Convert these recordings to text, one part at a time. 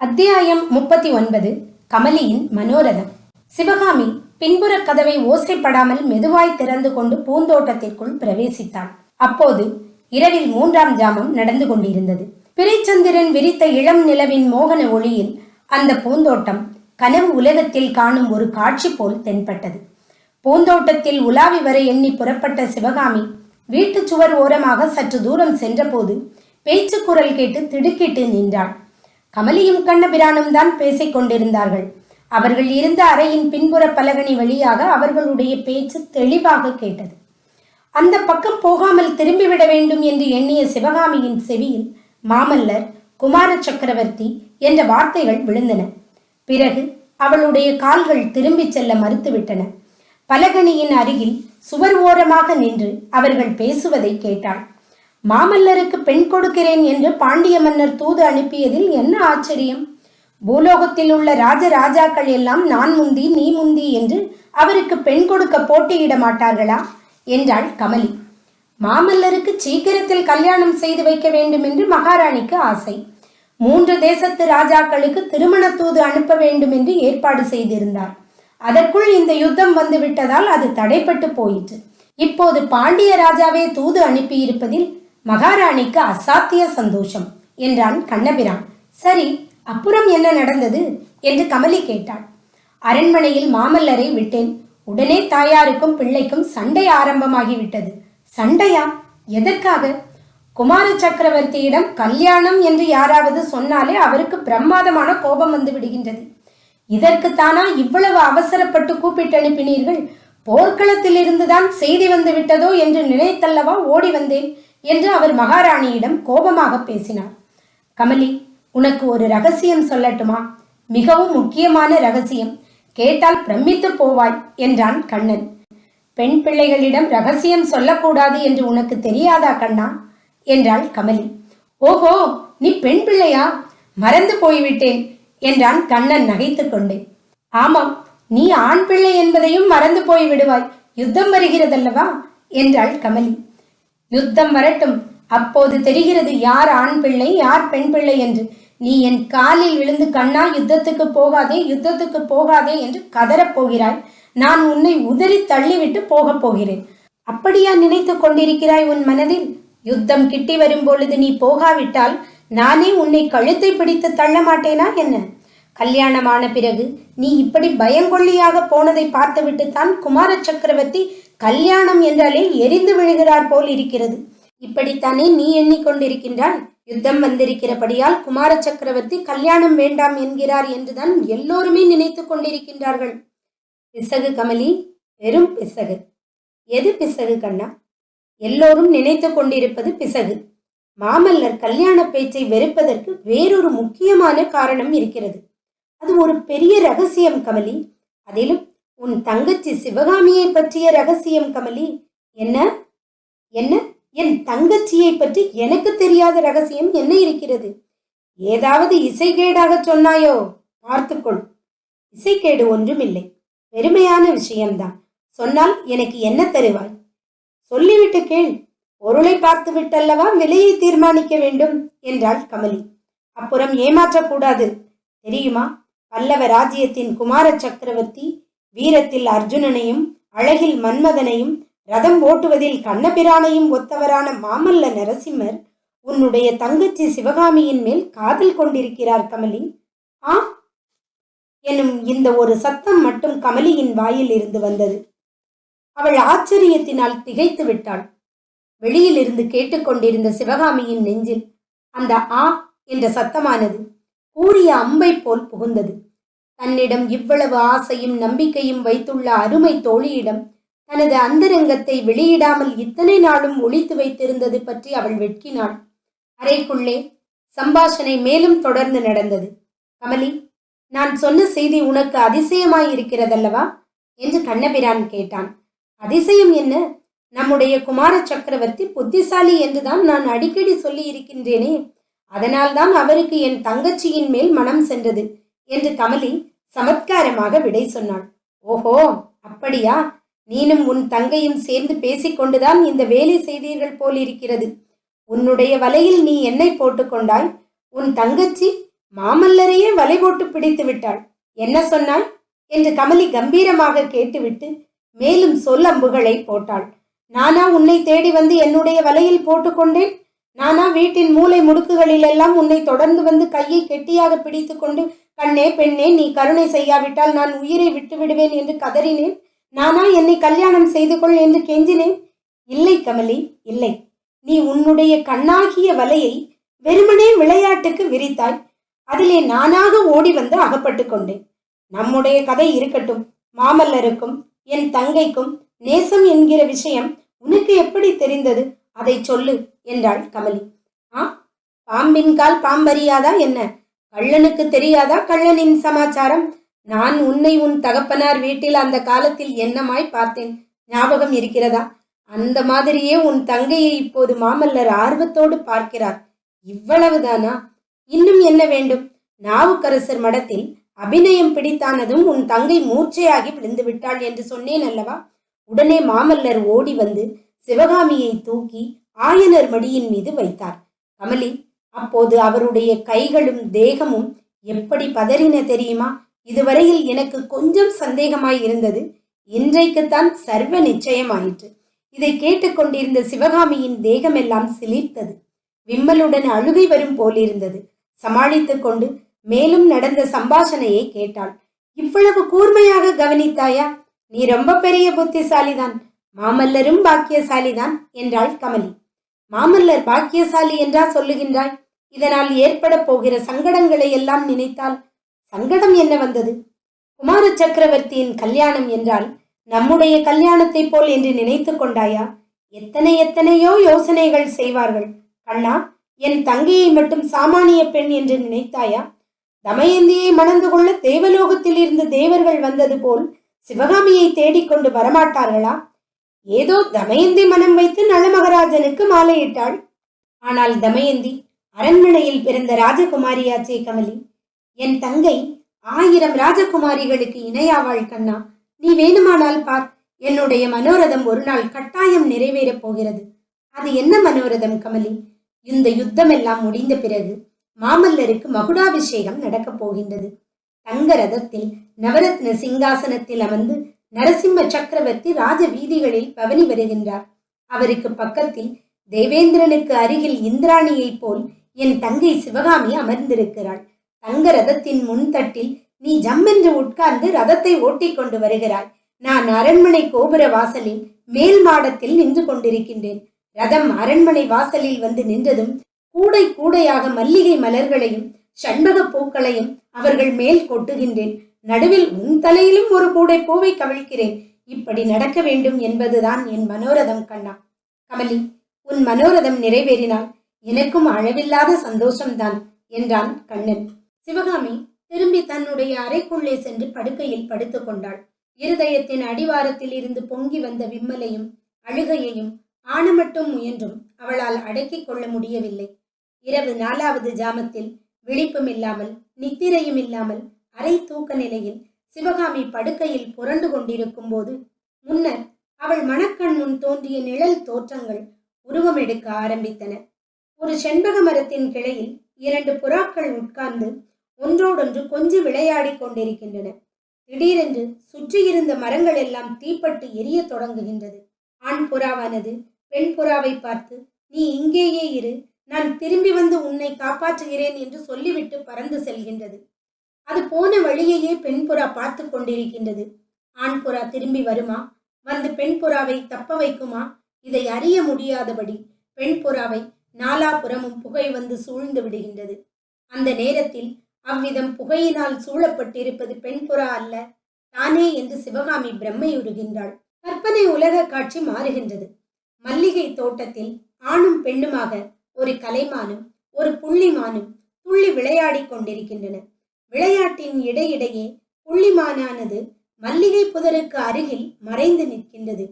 அத்தியாயம் முப்பத்தி ஒன்பது கமலியின் மனோரதம். சிவகாமி பின்புற கதவை ஓசைப்படாமல் மெதுவாய் திறந்து கொண்டு பூந்தோட்டத்திற்குள் பிரவேசித்தாள் அப்போது இரவில் மூன்றாம் ஜாமம் நடந்து கொண்டிருந்தது. பிறைச்சந்திரன் விரித்த இளம் நிலவின் மோகன ஒளியில் அந்த பூந்தோட்டம் கனவு உலகத்தில் காணும் ஒரு காட்சி போல் தென்பட்டது. பூந்தோட்டத்தில் உலாவி வர எண்ணி புறப்பட்ட சிவகாமி வீட்டுச் சுவர் ஓரமாக சற்று தூரம் சென்றபோது பேச்சு குரல் கேட்டு திடுக்கிட்டு நின்றாள். கமலியும் கண்ணபிரானும் தான் பேசிக் கொண்டிருந்தார்கள். அவர்கள் இருந்த அறையின் பின்புற பலகனி வழியாக அவர்களுடைய பேச்சு தெளிவாக கேட்டது. அந்த பக்கம் போகாமல் திரும்பிவிட வேண்டும் என்று எண்ணிய சிவகாமியின் செவியில் மாமல்லர் குமார சக்கரவர்த்தி என்ற வார்த்தைகள் விழுந்தன. பிறகு அவளுடைய கால்கள் திரும்பிச் செல்ல மறுத்துவிட்டன. பலகனியின் அருகில் சுவர் ஓரமாக நின்று அவர்கள் பேசுவதை கேட்டாள். மாமல்லருக்கு பெண் கொடுக்கிறேன் என்று பாண்டிய மன்னர் தூது அனுப்பியதில் என்ன ஆச்சரியம்? பூலோகத்தில் உள்ள ராஜ ராஜாக்கள் எல்லாம் நான் முந்தி நீ முந்தி என்று அவருக்கு பெண் கொடுக்க போட்டியிட மாட்டார்களா? என்றாள் கமலி. மாமல்லருக்கு சீக்கிரத்தில் கல்யாணம் செய்து வைக்க வேண்டும் என்று மகாராணிக்கு ஆசை. மூன்று தேசத்து ராஜாக்களுக்கு திருமண தூது அனுப்ப வேண்டும் என்று ஏற்பாடு செய்திருந்தார். அதற்குள் இந்த யுத்தம் வந்து விட்டதால் அது தடைப்பட்டு போயிற்று. இப்போது பாண்டிய ராஜாவே தூது அனுப்பியிருப்பதில் மகாராணிக்கு அசாத்திய சந்தோஷம் என்றான் கண்ணபிரான். சரி அப்புறம் என்ன நடந்தது? என்று கமலி கேட்டாள். அரண்மனையில் மாமல்லரை விட்டேன். உடனே தாயாருக்கும் பிள்ளைக்கும் சண்டை ஆரம்பமாகிவிட்டது. சண்டையா? எதற்காக? குமார சக்கரவர்த்தியிடம் கல்யாணம் என்று யாராவது சொன்னாலே அவருக்கு பிரம்மாதமான கோபம் வந்து விடுகின்றது. இதற்குத்தானா இவ்வளவு அவசரப்பட்டு கூப்பிட்டு அனுப்பினீர்கள்? போர்க்களத்தில் இருந்துதான் செய்தி வந்து விட்டதோ என்று நினைத்தல்லவா ஓடி வந்தேன். என்று அவர் மகாராணியிடம் கோபமாக பேசினார். கமலி உனக்கு ஒரு ரகசியம் சொல்லட்டுமா? மிகவும் முக்கியமான ரகசியம் கேட்டால் பிரமித்து போவாய் என்றான் கண்ணன். பெண் பிள்ளைகளிடம் ரகசியம் சொல்லக்கூடாது என்று உனக்கு தெரியாதா கண்ணா? என்றாள் கமலி. ஓஹோ நீ பெண் பிள்ளையா? மறந்து போய்விட்டேன் என்றான் கண்ணன் நகைத்துக் கொண்டே. ஆமாம் நீ ஆண் பிள்ளை என்பதையும் மறந்து போய் விடுவாய் யுத்தம் வருகிறதல்லவா? என்றாள் கமலி. யுத்தம் வரட்டும். அப்போது தெரிகிறது யார் ஆண் பிள்ளை யார் பெண் பிள்ளை என்று. நீ என் காலில் விழுந்து கண்ணா யுத்தத்துக்கு போகாதே யுத்தத்துக்கு போகாதே என்று கதறப் போகிறாய். நான் உன்னை உதறி தள்ளிவிட்டு போகப் போகிறேன். அப்படியா நினைத்துக் கொண்டிருக்கிறாய் உன் மனதில்? யுத்தம் கிட்டி வரும் பொழுது நீ போகாவிட்டால் நானே உன்னை கழுத்தை பிடித்து தள்ள மாட்டேனா என்ன? கல்யாணமான பிறகு நீ இப்படி பயங்கொள்ளியாக போனதை பார்த்துவிட்டு தான் குமார சக்கரவர்த்தி கல்யாணம் என்றாலே எரிந்து விழுகிறார் போல் இருக்கிறது. இப்படித்தானே நீ எண்ணிக்கொண்டிருக்கின்றாய்? யுத்தம் வந்திருக்கிறபடியால் குமார சக்கரவர்த்தி கல்யாணம் வேண்டாம் என்கிறார் என்றுதான் எல்லோருமே நினைத்து கொண்டிருக்கின்றார்கள். பிசகு கமலி வெறும் பிசகு. எது பிசகு கண்ணா? எல்லோரும் நினைத்து கொண்டிருப்பது பிசகு. மாமல்லர் கல்யாண பேச்சை வெறுப்பதற்கு வேறொரு முக்கியமான காரணம் இருக்கிறது. அது ஒரு பெரிய ரகசியம் கமலி. அதிலும் உன் தங்கச்சி சிவகாமியை பற்றிய ரகசியம் கமலி. என்ன? என்ன? என் தங்கச்சியை பற்றி எனக்கு தெரியாத ரகசியம் என்ன இருக்கிறது? ஏதாவது இசைகேடாக சொன்னாயோ? பார்த்துக்கொள். இசைக்கேடு ஒன்றுமில்லை. பெருமையான விஷயம்தான். சொன்னால் எனக்கு என்ன தருவாய்? சொல்லிவிட்டு கேள். பொருளை பார்த்து விட்டல்லவா விலையை தீர்மானிக்க வேண்டும் என்றாள் கமலி. அப்புறம் ஏமாற்றக்கூடாது. தெரியுமா? பல்லவ ராஜ்யத்தின் குமார சக்கரவர்த்தி வீரத்தில் அர்ஜுனனையும் அழகில் மன்மதனையும் ரதம் ஓட்டுவதில் கண்ணபிரானையும் ஒத்தவரான மாமல்ல நரசிம்மர் உன்னுடைய தங்கச்சி சிவகாமியின் மேல் காதல் கொண்டிருக்கிறார் கமலி. ஆ எனும் இந்த ஒரு சத்தம் மட்டும் கமலியின் வாயில் இருந்து வந்தது. அவள் ஆச்சரியத்தினால் திகைத்து விட்டாள். வெளியில் இருந்து கேட்டுக்கொண்டிருந்த சிவகாமியின் நெஞ்சில் அந்த ஆ என்ற சத்தமானது கூறிய அம்பை போல் புகுந்தது. தன்னிடம் இவ்வளவு ஆசையும் நம்பிக்கையும் வைத்துள்ள அருமை தோழியிடம் தனது அந்தரங்கத்தை வெளியிடாமல் இத்தனை நாளும் ஒழித்து வைத்திருந்தது பற்றி அவள் வெட்கினாள். அறைக்குள்ளே சம்பாஷணை மேலும் தொடர்ந்து நடந்தது. கமலி நான் சொன்ன செய்தி உனக்கு அதிசயமாய் இருக்கிறதல்லவா என்று கண்ணபிரான் கேட்டான். அதிசயம் என்ன? நம்முடைய குமார சக்கரவர்த்தி புத்திசாலி என்றுதான் நான் அடிக்கடி சொல்லி இருக்கின்றேனே அதனால்தான் அவருக்கு என் தங்கச்சியின் மேல் மனம் சென்றது. என்று கமலி சமத்காரமாக விடை சொன்னாள். ஓஹோ அப்படியா? நீனும் உன் தங்கையும் சேர்ந்து பேசிக்கொண்டுதான் இந்த வேலை செய்தீர்கள் போலிருக்கிறது. உன்னுடைய வலையில் நீ என்னை போட்டுக்கொண்டாய் உன் தங்கச்சி மாமல்லரையே வலை போட்டு பிடித்து விட்டாள். என்ன சொன்னாய்? என்று கமலி கம்பீரமாக கேட்டுவிட்டு மேலும் சொல்லம்புகளை போட்டாள். நானா உன்னை தேடி வந்து என்னுடைய வலையில் போட்டுக்கொண்டேன் நானா வீட்டின் மூலை முடுக்குகளிலெல்லாம் உன்னை தொடர்ந்து வந்து கையை கெட்டியாக பிடித்துக்கொண்டு கண்ணே பெண்ணே நீ கருணை செய்யாவிட்டால் நான் உயிரை விட்டு விடுவேன் என்று கதறினேன். நானா என்னை கல்யாணம் செய்து கொள் என்று கெஞ்சினேன். இல்லை கமலி இல்லை. நீ உன்னுடைய கண்ணாகிய வலையை வெறுமனே விளையாட்டுக்கு விரித்தாய். அதிலே நானாக ஓடி வந்து அகப்பட்டு கொண்டேன். நம்முடைய கதை இருக்கட்டும். மாமல்லருக்கும் என் தங்கைக்கும் நேசம் என்கிற விஷயம் உனக்கு எப்படி தெரிந்தது? அதை சொல்லு என்றாள் கமலி. ஆ? பாம்பின் கால் பாம்பறியாதா என்ன? கள்ளனுக்கு தெரியாதா கள்ளனின் சமாச்சாரம்? நான் உன்னை உன் தகப்பனார் வீட்டில் அந்த காலத்தில் என்னமாய் பார்த்தேன்? ஞாபகம் இருக்கிறதா? அந்த மாதிரியே உன் தங்கையை இப்போது மாமல்லர் ஆர்வத்தோடு பார்க்கிறார். இவ்வளவுதானா? இன்னும் என்ன வேண்டும்? நாவுக்கரசர் மடத்தில் அபிநயம் பிடித்தானதும் உன் தங்கை மூர்ச்சையாகி விழுந்து விட்டாள் என்று சொன்னேன் அல்லவா? உடனே மாமல்லர் ஓடி வந்து சிவகாமியை தூக்கி ஆயனர் மடியின் மீது வைத்தார். கமலி அப்போது அவருடைய கைகளும் தேகமும் எப்படி பதறின தெரியுமா? இதுவரையில் எனக்கு கொஞ்சம் சந்தேகமாய் இருந்தது. இன்றைக்குத்தான் சர்வ நிச்சயமாயிற்று. இதை கேட்டுக்கொண்டிருந்த சிவகாமியின் தேகமெல்லாம் சிலிர்த்தது. விம்மலுடன் அழுகை வரும் போலிருந்தது. சமாளித்துக் கொண்டு மேலும் நடந்த சம்பாஷணையை கேட்டாள். இவ்வளவு கூர்மையாக கவனித்தாயா? நீ ரொம்ப பெரிய புத்திசாலிதான். மாமல்லரும் பாக்கியசாலிதான் என்றாள் கமலி. மாமல்லர் பாக்கியசாலி என்றா சொல்லுகின்றாய்? இதனால் ஏற்பட போகிற சங்கடங்களை எல்லாம் நினைத்தால் சங்கடம் என்ன வந்தது? குமார சக்கரவர்த்தியின் கல்யாணம் என்றால் நம்முடைய கல்யாணத்தை போல் என்று நினைத்து கொண்டாயா? எத்தனை எத்தனையோ யோசனைகள் செய்வார்கள். கண்ணா என் தங்கையை மட்டும் சாமானிய பெண் என்று நினைத்தாயா? தமயந்தியை மணந்து கொள்ள தேவலோகத்தில் இருந்து தேவர்கள் வந்தது போல் சிவகாமியை தேடிக்கொண்டு வரமாட்டார்களா? ஏதோ தமயந்தி மனம் வைத்து நலமகராஜனுக்கு மாலையிட்டாள். ஆனால் தமயந்தி அரண்மனையில் பிறந்த ராஜகுமாரியாச்சே கமலி. என் தங்கை ஆயிரம் ராஜகுமாரிகளுக்கு இணையாவாள் கண்ணா. நீ வேணுமானால் பார் என்னுடைய மனோரதம் ஒரு நாள் கட்டாயம் நிறைவேறப் போகிறது. அது என்ன மனோரதம் கமலி? இந்த யுத்தம் எல்லாம் முடிந்த பிறகு மாமல்லருக்கு மகுடாபிஷேகம் நடக்கப் போகின்றது. தங்க ரதத்தில் நவரத்ன சிங்காசனத்தில் அமர்ந்து நரசிம்ம சக்கரவர்த்தி ராஜ வீதிகளில் பவனி வருகின்றார். அவருக்கு பக்கத்தில் தேவேந்திரனுக்கு அருகில் இந்திராணியைப் போல் என் தங்கை சிவகாமி அமர்ந்திருக்கிறாள். தங்க ரதத்தின் முன்தட்டில் நீ ஜம்மென்று உட்கார்ந்து ரதத்தை ஓட்டிக் கொண்டு வருகிறாய். நான் அரண்மனை கோபுர வாசலில் மேல் மாடத்தில் நின்று கொண்டிருக்கின்றேன். ரதம் அரண்மனை வாசலில் வந்து நின்றதும் கூடை கூடையாக மல்லிகை மலர்களையும் சண்பக பூக்களையும் அவர்கள் மேல் கொட்டுகின்றேன். நடுவில் உன் தலையிலும் ஒரு கூடை பூவை கவிழ்க்கிறேன். இப்படி நடக்க வேண்டும் என்பதுதான் என் மனோரதம் கண்ணா. கமலி உன் மனோரதம் நிறைவேறினால் எனக்கும் அளவில்லாத சந்தோஷம்தான் என்றான் கண்ணன். சிவகாமி திரும்பி தன்னுடைய அறைக்குள்ளே சென்று படுக்கையில் படுத்துக்கொண்டாள் இருதயத்தின் அடிவாரத்தில் இருந்து பொங்கி வந்த விம்மலையும் அழுகையையும் ஆணமட்டும் முயன்றும் அவளால் அடக்கிக் கொள்ள முடியவில்லை. இரவு நாலாவது ஜாமத்தில் விழிப்பும் இல்லாமல் நித்திரையும் இல்லாமல் அரை தூக்க நிலையில் சிவகாமி படுக்கையில் புரண்டு கொண்டிருக்கும் போது முன்னர் அவள் மணக்கண் முன் தோன்றிய நிழல் தோற்றங்கள் உருவம் எடுக்க ஆரம்பித்தன. ஒரு செண்பக மரத்தின் கிளையில் இரண்டு புறாக்கள் உட்கார்ந்து ஒன்றோடொன்று கொஞ்சி விளையாடிக் கொண்டிருக்கின்றன. திடீரென்று சுற்றியிருந்த மரங்கள் எல்லாம் தீப்பட்டு எரிய தொடங்குகின்றது. ஆண் புறாவானது பெண் புறாவை பார்த்து நீ இங்கேயே இரு. நான் திரும்பி வந்து உன்னை காப்பாற்றுகிறேன் என்று சொல்லிவிட்டு பறந்து செல்கின்றது. அது போன வழியையே பெண் புறா பார்த்து கொண்டிருக்கின்றது. ஆண் புறா திரும்பி வருமா? வந்து பெண் புறாவை தப்ப வைக்குமா? இதை அறிய முடியாதபடி பெண் புறாவை நாலாபுறமும் புகை வந்து சூழ்ந்து விடுகின்றது. அந்த நேரத்தில் அவ்விதம் புகையினால் சூழப்பட்டிருப்பது பெண்புறா அல்ல தானே என்று சிவகாமி பிரம்மையுறுகின்றாள் கற்பனை உலக காட்சி மாறுகின்றது. மல்லிகை தோட்டத்தில் ஆணும் பெண்ணுமாக ஒரு கலைமானும் ஒரு புள்ளிமானும் துள்ளி விளையாடிக் கொண்டிருக்கின்றன. விளையாட்டின் இடையிடையே புள்ளிமானானது மல்லிகை புதருக்கு அருகில் மறைந்து நிற்கின்றது.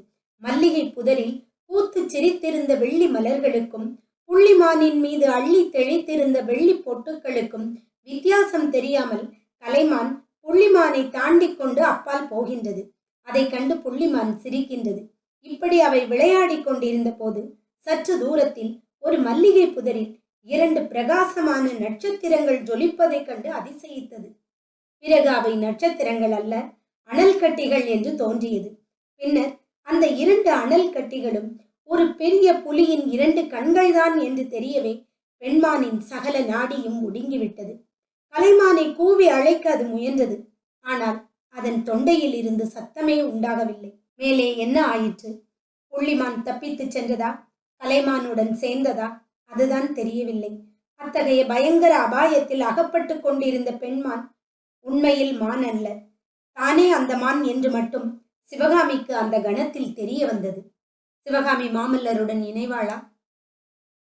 மல்லிகை புதரில் பூத்து சிரித்திருந்த வெள்ளி மலர்களுக்கும் புள்ளிமானின் மீது அள்ளி தெளித்திருந்த வெள்ளி பொட்டுக்களுக்கும் வித்தியாசம் தெரியாமல் கலைமான் புள்ளிமானை தாண்டி கொண்டு அப்பால் போகின்றது. அதை கண்டு புள்ளிமான் சிரிக்கின்றது. இப்படி அவை விளையாடிக் கொண்டிருந்த போது சற்று தூரத்தில் ஒரு மல்லிகை புதரில் இரண்டு பிரகாசமான நட்சத்திரங்கள் ஜொலிப்பதைக் கண்டு அதிசயித்தது. பிறகு அவை நட்சத்திரங்கள் அல்ல அனல் கட்டிகள் என்று தோன்றியது. பின்னர் அந்த இரண்டு அனல் கட்டிகளும் ஒரு பெரிய புலியின் இரண்டு கண்கள்தான் என்று தெரியவே பெண்மானின் சகல நாடியும் ஒடுங்கிவிட்டது. கலைமானை கூவி அழைக்க அது முயன்றது. ஆனால் அதன் தொண்டையில் இருந்து சத்தமே உண்டாகவில்லை. மேலே என்ன ஆயிற்று? புள்ளிமான் தப்பித்துச் சென்றதா? கலைமானுடன் சேர்ந்ததா? அதுதான் தெரியவில்லை. அத்தகைய பயங்கர அபாயத்தில் அகப்பட்டு கொண்டிருந்த பெண்மான் உண்மையில் மான் அல்ல. தானே அந்த மான் என்று மட்டும் சிவகாமிக்கு அந்த கணத்தில் தெரிய வந்தது. சிவகாமி மாமல்லருடன் இணைவாளா